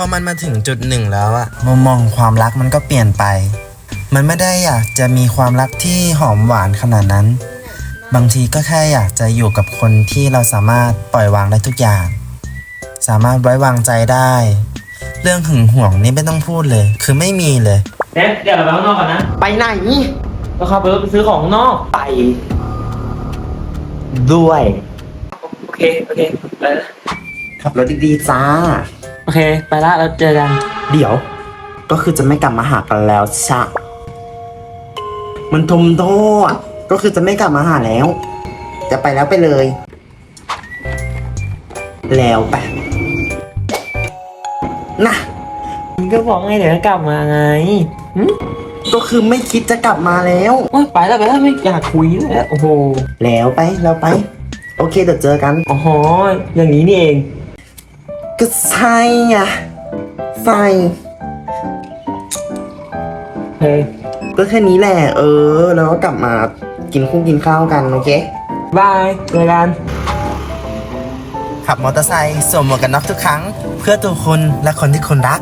พอมันมาถึงจุดหนึ่งแล้วอะมุมมองความรักมันก็เปลี่ยนไป มันไม่ได้อยากจะมีความรักที่หอมหวานขนาดนั้น บางทีก็แค่อยากจะอยู่กับคนที่เราสามารถปล่อยวางได้ทุกอย่าง สามารถไว้วางใจได้ เรื่องหึงหวงนี่ไม่ต้องพูดเลย คือไม่มีเลย เนฟเดี๋ยวเราไปข้างนอกก่อนนะไปไหน เราขับรถไปซื้อของข้างนอก ไป ด้วย โอเค โอเคไปละขับรถดีๆจ้า โอเค ไปละเราเจอกัน เดี๋ยว ก็คือจะไม่กลับมาหากันแล้วชะ มันทมโทษก็คือจะไม่กลับมาหาแล้ว จะไปแล้วไปเลย แล้วไปนะมึงก็บอกไงเดี๋ยวจะกลับมาไงหึก็คือไม่คิดจะกลับมาแล้ว โอ๊ยไปแล้วไปแล้วไม่อยากคุยแล้วโอ้โหแล้วไปแล้วไป โอเคเดี๋ยวเจอกัน อ๋ออย่างนี้นี่เอง ก็ใช่ไงใส่เฮ้ยก็แค่นี้แหละ เออ แล้วก็กลับมากินคุ้งกินข้าวกัน โอเคบายเจอกัน ขับมอเตอร์ไซค์สวมหมวกกันน็อกทุกครั้ง เพื่อตัวคุณและคนที่คุณรัก